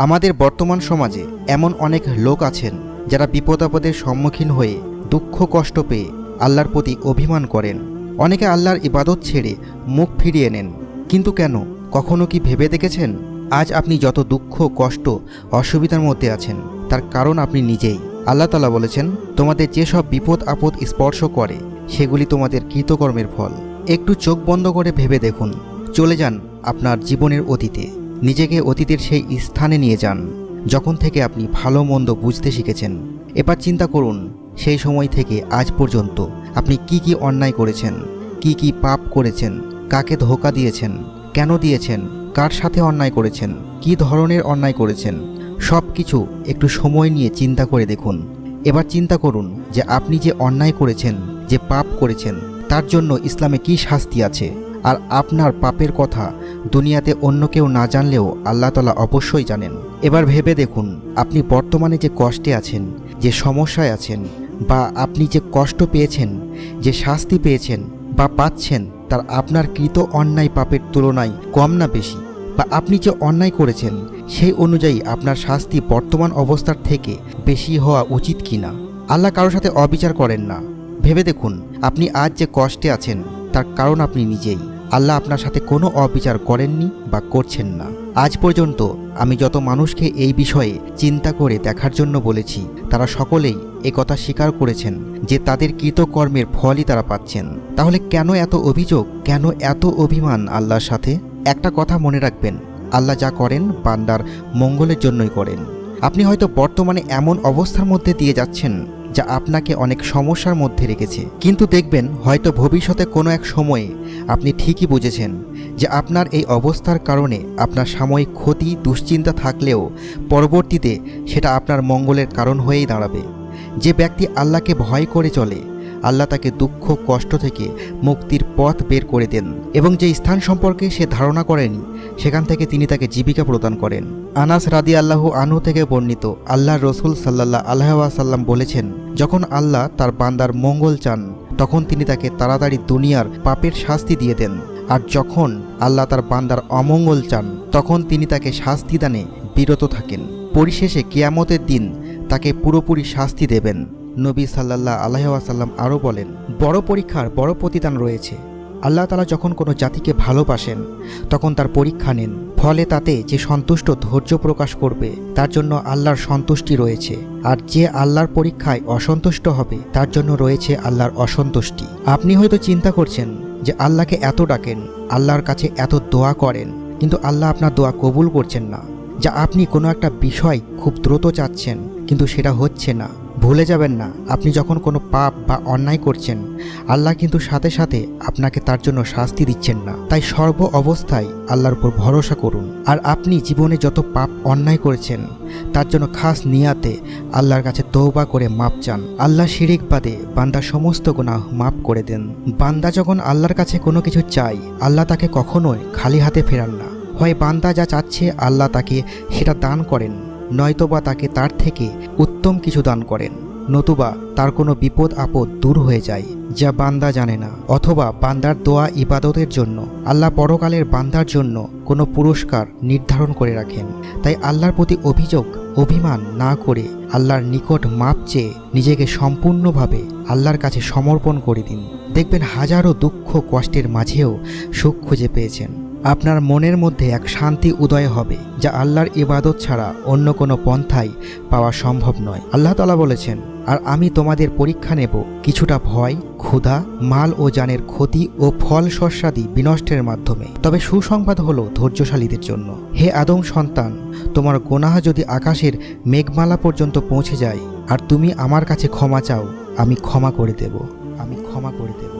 আমাদের বর্তমান সমাজে এমন অনেক লোক আছেন যারা বিপদ আপদের সম্মুখীন হয়ে দুঃখ কষ্ট পেয়ে আল্লাহর প্রতি অভিমান করেন। অনেকে আল্লাহর ইবাদত ছেড়ে মুখ ফিরিয়ে নেন। কিন্তু কেন? কখনো কি ভেবে দেখেছেন? আজ আপনি যত দুঃখ, কষ্ট, অসুবিধার মধ্যে আছেন, তার কারণ আপনি নিজেই। আল্লাহ তালা বলেছেন, তোমাদের যেসব বিপদ, আপদ স্পর্শ করে, সেগুলি তোমাদের কৃতকর্মের ফল। একটু চোখ বন্ধ করে ভেবে দেখুন। চলে যান আপনার জীবনের অতীতে। নিজেকে অতীতের সেই স্থানে নিয়ে যান, যখন থেকে আপনি ভালো মন্দ বুঝতে শিখেছেন। এবার চিন্তা করুন, সেই সময় থেকে আজ পর্যন্ত আপনি কি কি অন্যায় করেছেন, কি কি পাপ করেছেন, কাকে ধোকা দিয়েছেন, কেন দিয়েছেন, কার সাথে অন্যায় করেছেন, কি ধরনের অন্যায় করেছেন সব কিছু একটু সময় নিয়ে চিন্তা করে দেখুন। এবার চিন্তা করুন যে আপনি যে অন্যায় করেছেন, যে পাপ করেছেন, তার জন্য ইসলামে কি শাস্তি আছে? আর আপনার পাপের কথা দুনিয়াতে অন্য কেউ না জানলেও আল্লাহ তালা অবশ্যই জানেন। এবার ভেবে দেখুন, আপনি বর্তমানে যে কষ্টে আছেন, যে সমস্যায় আছেন, বা আপনি যে কষ্ট পেয়েছেন, যে শাস্তি পেয়েছেন, বা পাচ্ছেন, তার আপনার কৃত অন্যায় পাপের তুলনায় কম না বেশি, বা আপনি যে অন্যায় করেছেন, সেই অনুযায়ী আপনার শাস্তি বর্তমান অবস্থার থেকে বেশি হওয়া উচিত কি না আল্লাহ কারোর সাথে অবিচার করেন না। ভেবে দেখুন, আপনি আজ যে কষ্টে আছেন, তার কারণ আপনি নিজেই। আল্লাহ আপনার সাথে কোনো অবিচার করেননি বা করছেন না। আজ পর্যন্ত আমি যত মানুষকে এই বিষয়ে চিন্তা করে দেখার জন্য বলেছি, তারা সকলেই কথা স্বীকার করেছেন যে তাদের কৃতকর্মের ফলই তারা পাচ্ছেন। তাহলে কেন এত অভিযোগ, কেন এত অভিমান আল্লাহর সাথে? একটা কথা মনে রাখবেন, আল্লাহ যা করেন বান্দার মঙ্গলের জন্যই করেন। আপনি হয়তো বর্তমানে এমন অবস্থার মধ্যে দিয়ে যাচ্ছেন যা আপনাকে অনেক সমস্যার মধ্যে রেখেছে। কিন্তু দেখবেন, হয়তো ভবিষ্যতে কোনো এক সময়ে আপনি ঠিকই বুঝেছেন যে আপনার এই অবস্থার কারণে আপনার সাময়িক ক্ষতি, দুশ্চিন্তা থাকলেও পরবর্তীতে সেটা আপনার মঙ্গলের কারণ হয়েই দাঁড়াবে। যে ব্যক্তি আল্লাহকে ভয় করে চলে আল্লাহ তাকে দুঃখ, কষ্ট থেকে মুক্তির পথ বের করে দেন এবং যে স্থান সম্পর্কে সে ধারণা করেনি, সেখান থেকে তিনি তাকে জীবিকা প্রদান করেন। আনাস রাদি আল্লাহ আনু থেকে বর্ণিত আল্লাহ রসুল সাল্লাহ আল্লাহাসাল্লাম বলেছেন, যখন আল্লাহ তার বান্দার মঙ্গল চান, তখন তিনি তাকে তাড়াতাড়ি দুনিয়ার পাপের শাস্তি দিয়ে দেন। আর যখন আল্লাহ তার বান্দার অমঙ্গল চান, তখন তিনি তাকে শাস্তি দানে বিরত থাকেন। পরিশেষে কেয়ামতের দিন তাকে পুরোপুরি শাস্তি দেবেন। নবী সাল্লাহ আলহাসাল্লাম আরও বলেন, বড় পরীক্ষার বড় প্রতিদান রয়েছে। আল্লাহ তালা যখন কোনো জাতিকে ভালোবাসেন, তখন তার পরীক্ষা নেন। ফলে তাতে যে সন্তুষ্ট ধৈর্য প্রকাশ করবে, তার জন্য আল্লাহর সন্তুষ্টি রয়েছে। আর যে আল্লাহর পরীক্ষায় অসন্তুষ্ট হবে, তার জন্য রয়েছে আল্লাহর অসন্তুষ্টি। আপনি হয়তো চিন্তা করছেন যে আল্লাহকে এত ডাকেন, আল্লাহর কাছে এত দোয়া করেন, কিন্তু আল্লাহ আপনার দোয়া কবুল করছেন না। যা আপনি কোনো একটা বিষয় খুব দ্রুত চাচ্ছেন, কিন্তু সেটা হচ্ছে না। ভুলে যাবেন না, আপনি যখন কোনো পাপ বা অন্যায় করছেন, আল্লাহ কিন্তু সাথে সাথে আপনাকে তার জন্য শাস্তি দিচ্ছেন না। তাই সর্ব অবস্থায় আল্লাহর উপর ভরসা করুন। আর আপনি জীবনে যত পাপ অন্যায় করেছেন, তার জন্য খাস নিয়াতে আল্লাহর কাছে তৌবা করে মাপ চান। আল্লাহ শিরিক বাদে বান্দা সমস্ত গুনাহ মাপ করে দেন। বান্দা যখন আল্লাহর কাছে কোনো কিছু চাই আল্লাহ তাকে কখনোই খালি হাতে ফেরান না। হয় বান্দা যা চাচ্ছে, আল্লাহ তাকে সেটা দান করেন। নয়তোবা তাকে তার থেকে উত্তম কিছু দান করেন, নতুবা তার কোনো বিপদ আপদ দূর হয়ে যায়, যা বান্দা জানে না। অথবা বান্দার দোয়া ইবাদতের জন্য, আল্লাহ পরকালের বান্দার জন্য কোনো পুরস্কার নির্ধারণ করে রাখেন। তাই আল্লাহর প্রতি অভিযোগ, অভিমান না করে আল্লাহর নিকট মাপ চেয়ে নিজেকে সম্পূর্ণভাবে আল্লাহর কাছে সমর্পণ করে দিন। দেখবেন হাজারো দুঃখ কষ্টের মাঝেও সুখ খুঁজে পেয়েছেন। আপনার মনের মধ্যে এক শান্তি উদয় হবে, যা আল্লাহর ইবাদত ছাড়া অন্য কোনো পন্থায় পাওয়া সম্ভব নয়। আল্লাহ তালা বলেছেন, আর আমি তোমাদের পরীক্ষা নেব, কিছুটা ভয়, ক্ষুধা, মাল ও জানের ক্ষতি ও ফল শস্যাদি বিনষ্টের মাধ্যমে। তবে সুসংবাদ হলো ধৈর্যশালীদের জন্য। হে আদম সন্তান, তোমার গোনাহ যদি আকাশের মেঘমালা পর্যন্ত পৌঁছে যায়, আর তুমি আমার কাছে ক্ষমা চাও, আমি ক্ষমা করে দেব, আমি ক্ষমা করে দেব।